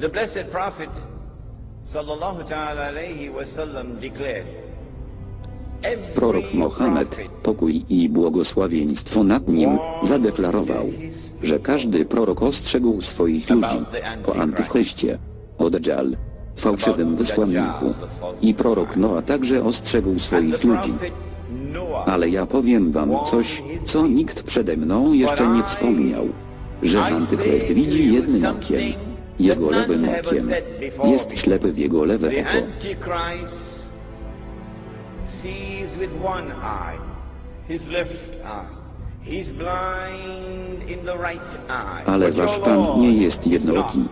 The blessed Prophet sallallahu ta'ala alayhi wasallam declared, "Every Prorok Mohamed, pokój i błogosławieństwo nad nim, zadeklarował, że każdy prorok ostrzegł swoich ludzi o antychryście, o Dajjal, fałszywym wysłanniku. I prorok Noa także ostrzegł swoich ludzi. Ale ja powiem wam coś, co nikt przede mną jeszcze nie wspomniał, że antychryst widzi jednym okiem, jego lewym okiem. Jest ślepy w jego lewe oko. Sees with one eye, his left eye. Ale wasz Pan nie jest jednooki.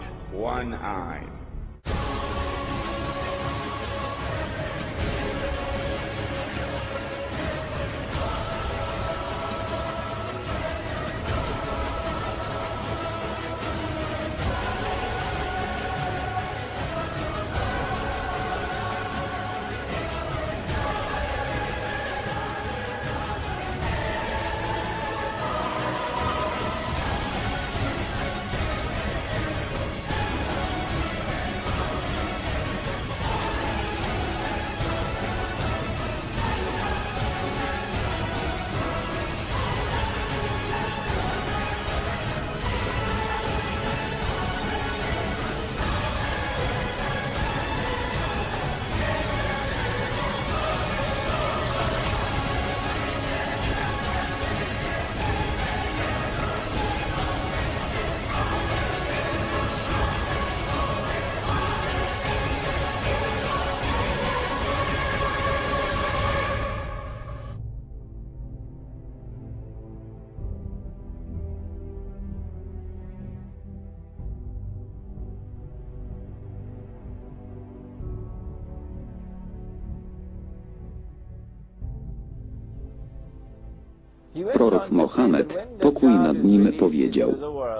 Prorok Mohamed, pokój nad nim, powiedział,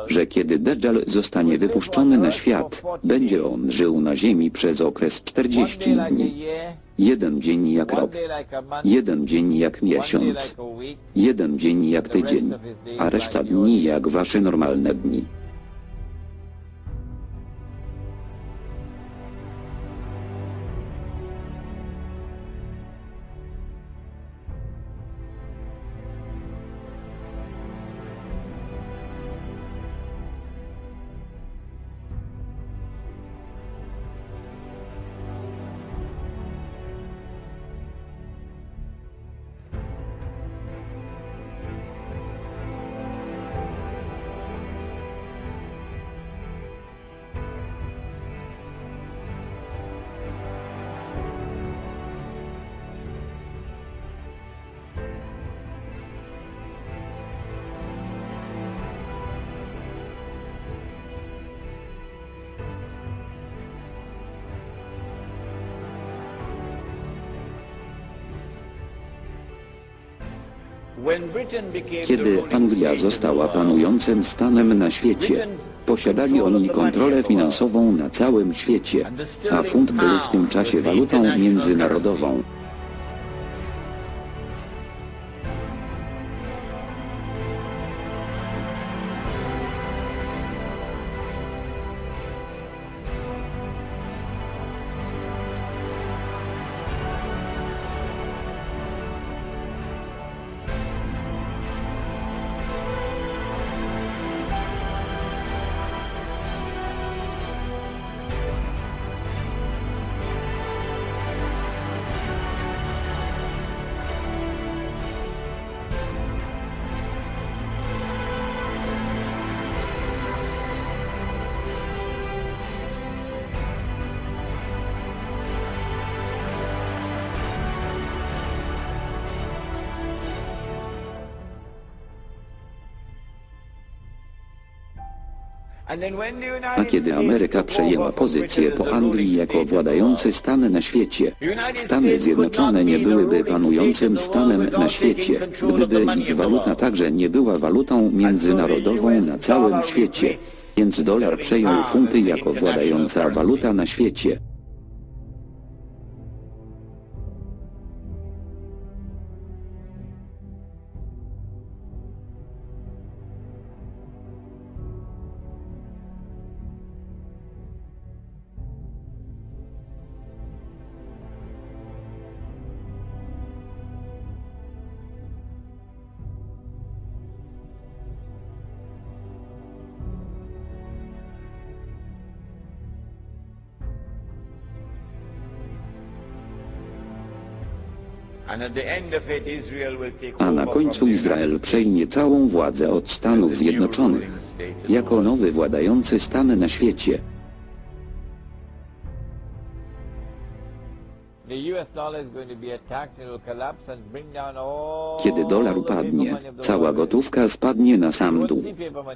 że kiedy Dajjal zostanie wypuszczony na świat, będzie on żył na ziemi przez okres 40 dni. Jeden dzień jak rok, jeden dzień jak miesiąc, jeden dzień jak tydzień, a reszta dni jak wasze normalne dni. Kiedy Anglia została world, panującym stanem na świecie, posiadali oni kontrolę finansową na całym świecie, a funt był w tym czasie walutą międzynarodową. A kiedy Ameryka przejęła pozycję po Anglii jako władający stan na świecie, Stany Zjednoczone nie byłyby panującym stanem na świecie, gdyby ich waluta także nie była walutą międzynarodową na całym świecie. Więc dolar przejął funty jako władająca waluta na świecie. A na końcu Izrael przejmie całą władzę od Stanów Zjednoczonych jako nowy władający stan na świecie. Kiedy dolar upadnie, cała gotówka spadnie na sam dół.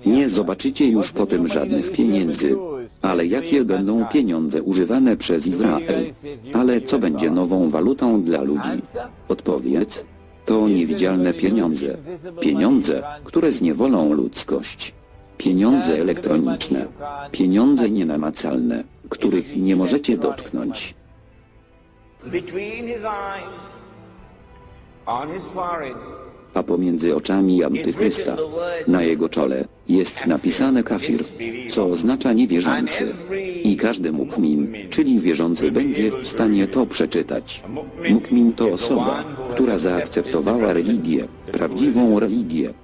Nie zobaczycie już potem żadnych pieniędzy. Ale jakie będą pieniądze używane przez Izrael? Ale co będzie nową walutą dla ludzi? Odpowiedz. To niewidzialne pieniądze. Pieniądze, które zniewolą ludzkość. Pieniądze elektroniczne. Pieniądze nienamacalne, których nie możecie dotknąć. Between his eyes, on his forehead, a pomiędzy oczami Antychrysta, na jego czole, jest napisane kafir, co oznacza niewierzący. I każdy mukmin, czyli wierzący, będzie w stanie to przeczytać. Mukmin to osoba, która zaakceptowała religię, prawdziwą religię,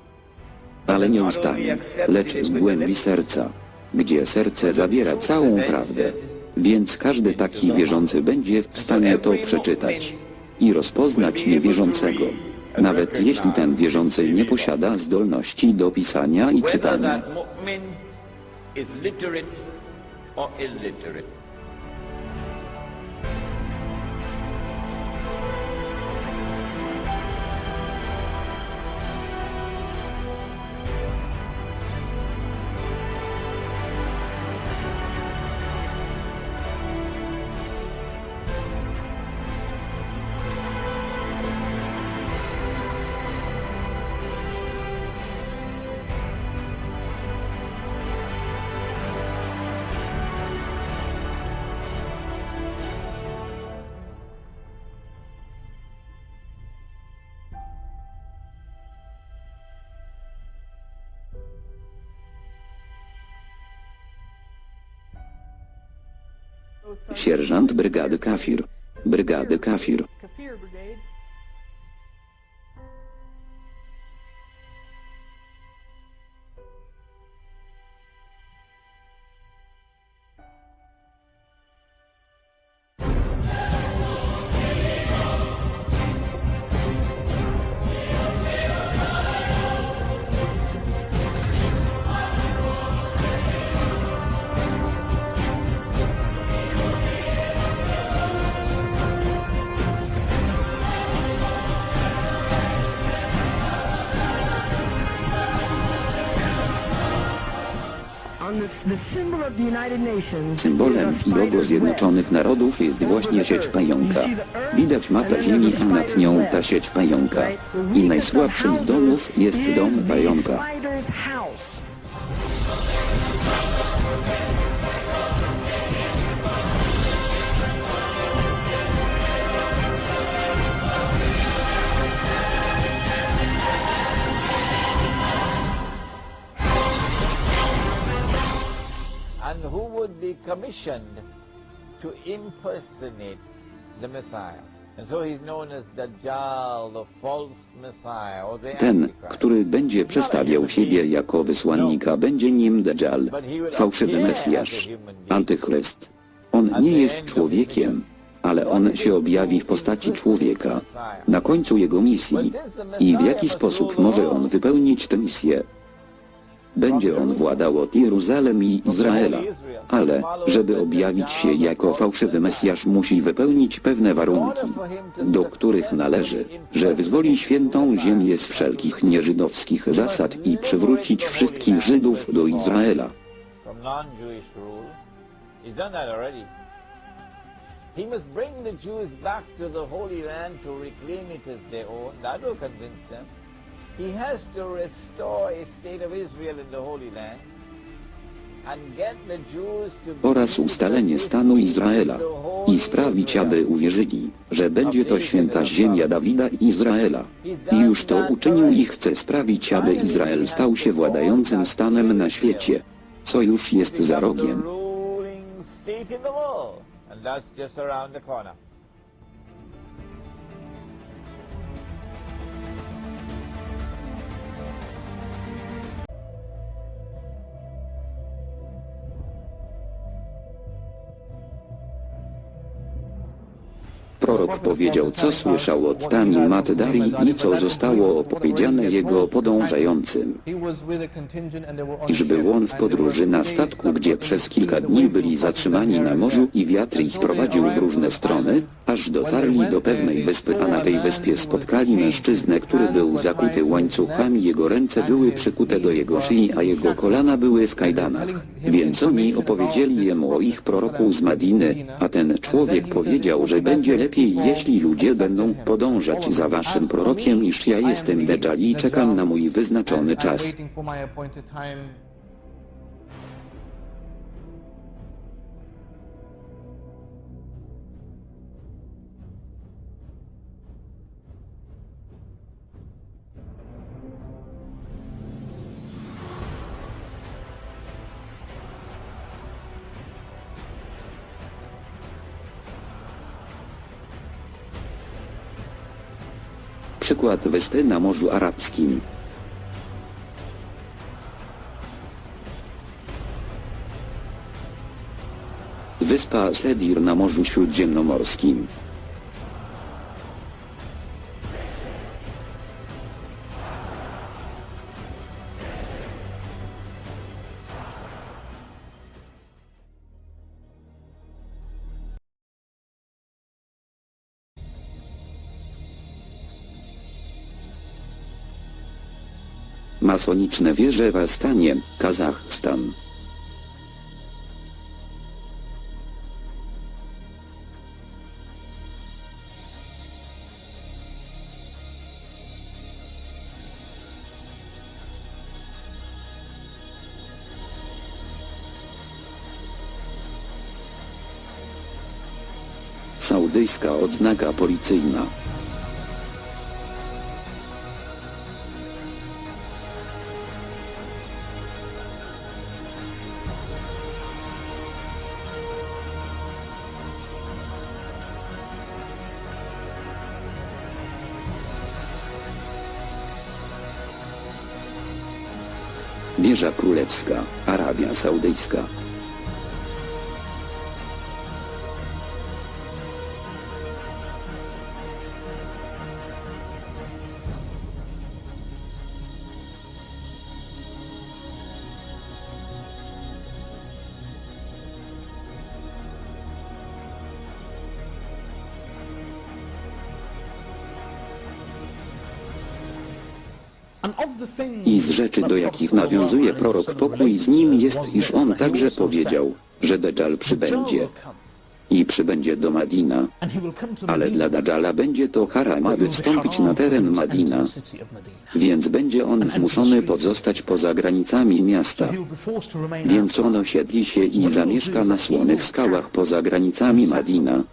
ale nie ustami, lecz z głębi serca, gdzie serce zawiera całą prawdę. Więc każdy taki wierzący będzie w stanie to przeczytać i rozpoznać niewierzącego, nawet jeśli ten wierzący nie posiada zdolności do pisania i czytania. Sierżant brygady kafir. Brygady kafir. Symbolem i logo Zjednoczonych Narodów jest właśnie sieć pająka. Widać mapę Ziemi, a nad nią ta sieć pająka. I najsłabszym z domów jest dom pająka. Be commissioned to impersonate the Messiah? Ten, który będzie przedstawiał siebie jako wysłannika, będzie nim Dajjal, fałszywy Mesjasz, Antychryst. On nie jest człowiekiem, ale on się objawi w postaci człowieka na końcu jego misji. I w jaki sposób może on wypełnić tę misję? Będzie on władał od Jeruzalem i Izraela, ale żeby objawić się jako fałszywy Mesjasz musi wypełnić pewne warunki, do których należy, że wyzwoli świętą ziemię z wszelkich nieżydowskich zasad i przywrócić wszystkich Żydów do Izraela. He must bring the Jews back to the Holy Land to reclaim it as their own. That will convince them. He has to restore a state of Israel in the Holy Land oraz ustalenie stanu Izraela i sprawić, aby uwierzyli, że będzie to święta ziemia Dawida i Izraela. I już to uczynił i chce sprawić, aby Izrael stał się władającym stanem na świecie, co już jest za rogiem. Prorok powiedział, co słyszał od Tami Maddari i co zostało opowiedziane jego podążającym. Iż był on w podróży na statku, gdzie przez kilka dni byli zatrzymani na morzu i wiatr ich prowadził w różne strony, aż dotarli do pewnej wyspy, a na tej wyspie spotkali mężczyznę, który był zakuty łańcuchami, jego ręce były przykute do jego szyi, a jego kolana były w kajdanach. Więc oni opowiedzieli jemu o ich proroku z Madiny, a ten człowiek powiedział, że będzie lepiej, jeśli ludzie będą podążać za waszym prorokiem, iż ja jestem Dejjal i czekam na mój wyznaczony czas. Przykład wyspy na Morzu Arabskim. Wyspa Sedir na Morzu Śródziemnomorskim. Masoniczne wieże w Astanie, Kazachstan. Saudyjska odznaka policyjna. Wieża Królewska, Arabia Saudyjska. I z rzeczy, do jakich nawiązuje prorok pokój z nim jest, iż on także powiedział, że Dajjal przybędzie. I przybędzie do Madina, ale dla Dajjala będzie to haram, aby wstąpić na teren Madina. Więc będzie on zmuszony pozostać poza granicami miasta. Więc on osiedli się i zamieszka na słonych skałach poza granicami Madina.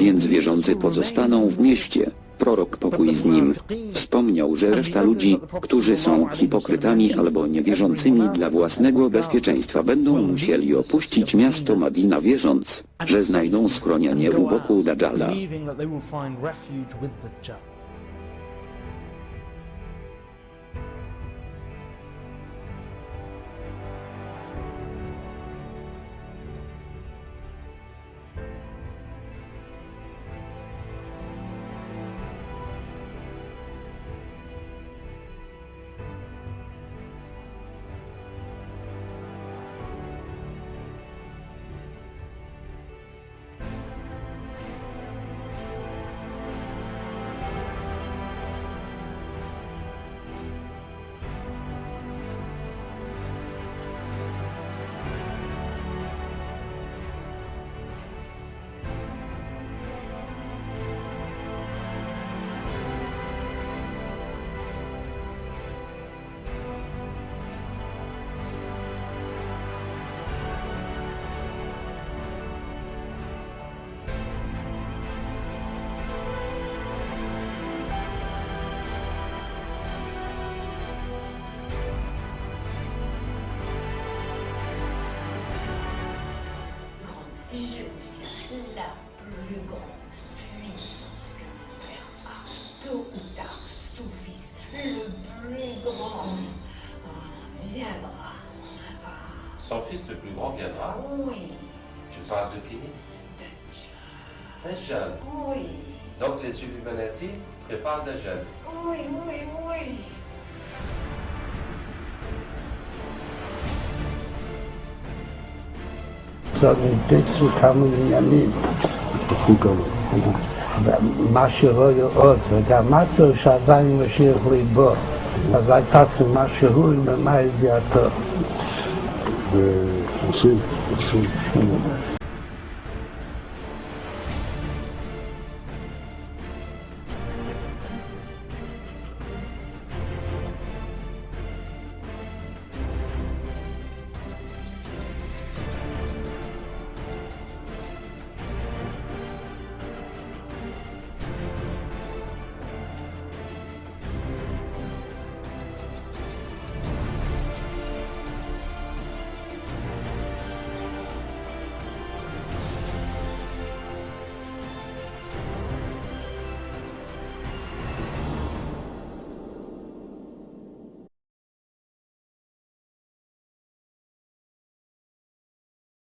Więc wierzący pozostaną w mieście. Prorok pokój z nim wspomniał, że reszta ludzi, którzy są hipokrytami albo niewierzącymi dla własnego bezpieczeństwa będą musieli opuścić miasto Madina wierząc, że znajdą schronienie u boku Dajjala. La plus grande puissance que mon père a. Tôt ou tard, son fils, le plus grand, ah, viendra. Ah, Son fils le plus grand viendra? oui, Tu parles de qui? Dajjal. Dajjal. Oui, Donc les Illuminati préparent Dajjal. oui, oui, oui. sagen, dazu kamen sie ja nie. מה שרואה עוד, וגם מצו שעדיין משיח ליבו, אז הייתה מה שהוא עם המים ידיעתו. ועושים, עושים.